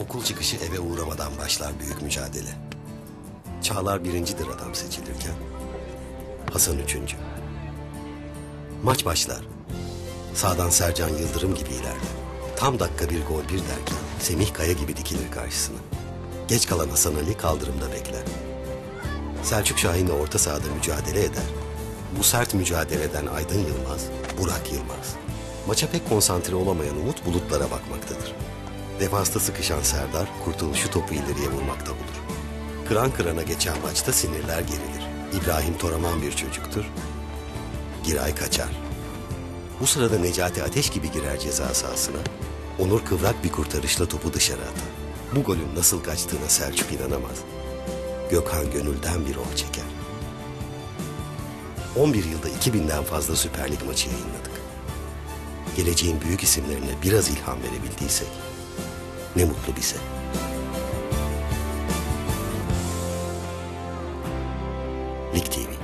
Okul çıkışı eve uğramadan başlar büyük mücadele. Çağlar birincidir adam seçilirken. Hasan üçüncü. Maç başlar. Sağdan Sercan Yıldırım gibi ilerler. Tam dakika bir gol bir derken Semih Kaya gibi dikilir karşısına. Geç kalan Hasan Ali kaldırımda bekler. Selçuk Şahin'le orta sahada mücadele eder. Bu sert mücadeleden Aydın Yılmaz, Burak Yılmaz. Maça pek konsantre olamayan Umut bulutlara bakmaktadır. Defansta sıkışan Serdar kurtuluşu topu ileriye vurmakta bulur. Kıran kırana geçen maçta sinirler gerilir. İbrahim Toraman bir çocuktur. Giray kaçar. Bu sırada Necati Ateş gibi girer ceza sahasına. Onur kıvrak bir kurtarışla topu dışarı atar. Bu golün nasıl kaçtığına Selçuk inanamaz. Gökhan gönülden bir oh çeker. 11 yılda 2000'den fazla Süper Lig maçı yayınladık. Geleceğin büyük isimlerine biraz ilham verebildiysek ne mutlu bize. Lig TV